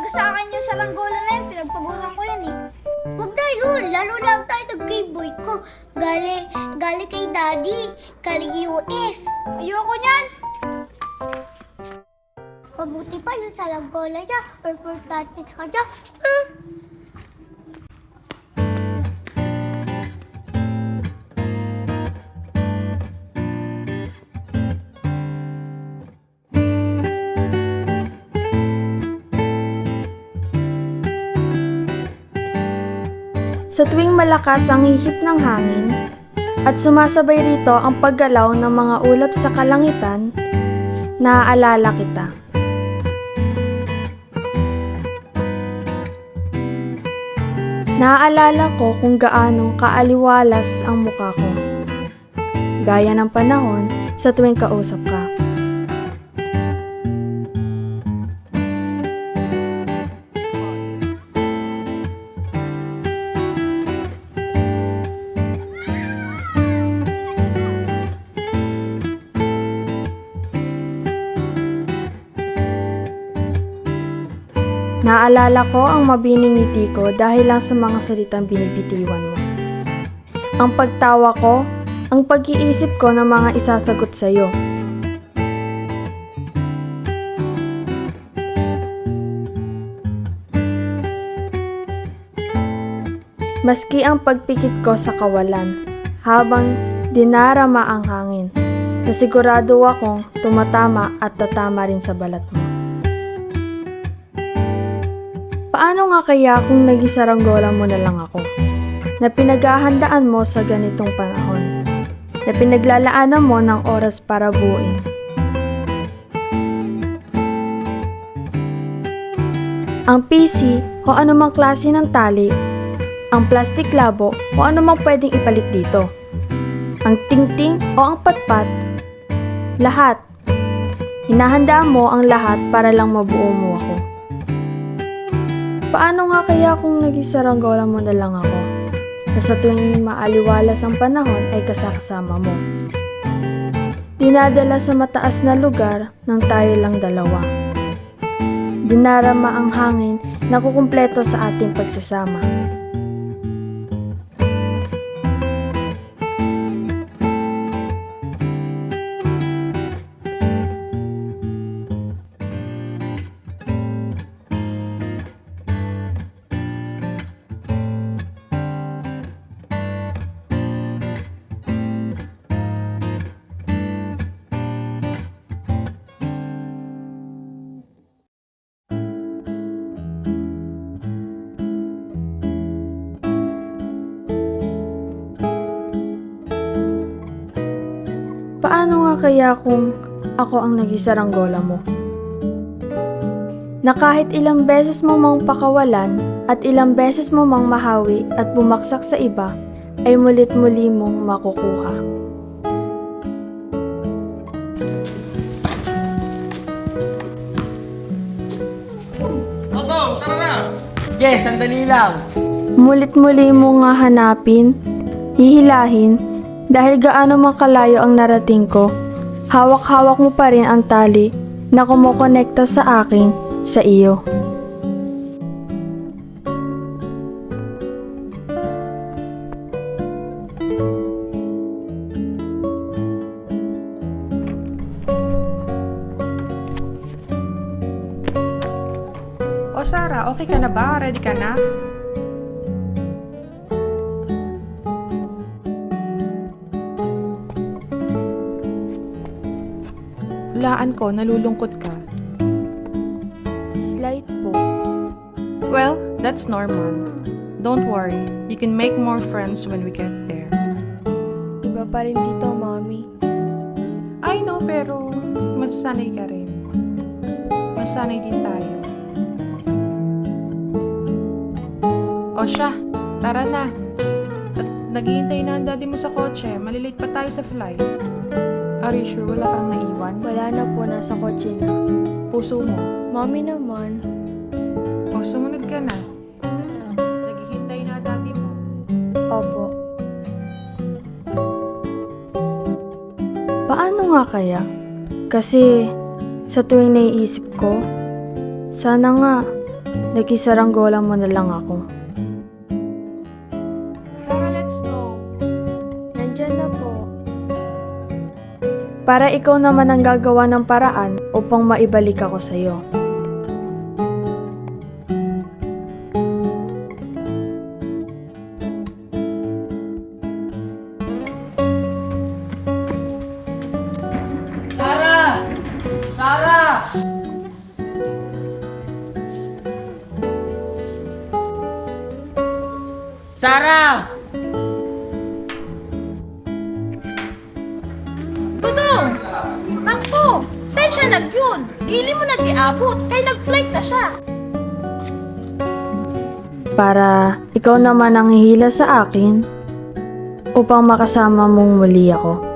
talaga sa akin yung saranggola na yun. Pinagpaguran ko yun eh. Huwag na yun. Lalo lang tayo ng Game Boy ko. Gali, gali kay Daddy. Gali US. Ayoko niyan. Mabuti pa yung saranggola niya. Importante sa kanya. Mm. Sa tuwing malakas ang hihip ng hangin at sumasabay rito ang paggalaw ng mga ulap sa kalangitan, naaalala kita. Naaalala ko kung gaano kaaliwalas ang mukha ko. Gaya ng panahon sa tuwing kausap ka. Naalala ko ang mabining ngiti ko dahil lang sa mga salitang binibitiwan mo. Ang pagtawa ko, ang pag-iisip ko ng mga isasagot sa iyo. Maski ang pagpikit ko sa kawalan, habang dinarama ang hangin, na sigurado akong tumatama at tatama rin sa balat mo. Paano nga kaya kung nagisaranggola mo na lang ako? Na pinaghahandaan mo sa ganitong panahon? Na pinaglalaanan mo ng oras para buuin? Ang PC o anumang klase ng tali, ang plastic labo o anumang pwedeng ipalit dito. Ang tingting o ang patpat, lahat. Hinahandaan mo ang lahat para lang mabuo mo ako. Paano nga kaya kung nagisaranggola mo na lang ako? Na sa tuwing maaliwalas ang panahon ay kasakasama mo. Dinadala sa mataas na lugar ng tayo lang dalawa. Dinarama ang hangin na kukumpleto sa ating pagsasama. Kaya kung ako ang nagisaranggola mo? Na kahit ilang beses mo mang pakawalan at ilang beses mo mang mahawi at bumaksak sa iba, ay mulit muli mong makukuha. Otong, tara na! Yes, sandali lang. Mulit muli mo nga hanapin, hihilahin, dahil gaano man kalayo ang narating ko, hawak-hawak mo pa rin ang tali na kumukonekta sa akin, sa iyo. O Sarah, okay ka na ba? Ready ka na? Laan ko, nalulungkot ka. Slight po. Well, that's normal. Don't worry, you can make more friends when we get there. Iba pa rin dito, mommy. I know, pero masasanay ka rin. Masanay din tayo. O siya, tara na. At naghihintay na ang daddy mo sa kotse. Malilate pa tayo sa flight. Are you sure wala kang naiwan? Wala na po, nasa kotse na. Puso mo. Mommy naman. O sumunod ka na. Naghihintay na daddy mo. Opo. Paano nga kaya? Kasi sa tuwing naiisip ko, sana nga nagisaranggola mo na lang ako. Para ikaw naman ang gagawa ng paraan upang maibalik ako sa iyo. Sara! Sara! Sara! Nagyun? Dili mo na giabot, kay nag-flight na siya. Para ikaw naman ang hihila sa akin upang makasama mong muli ako.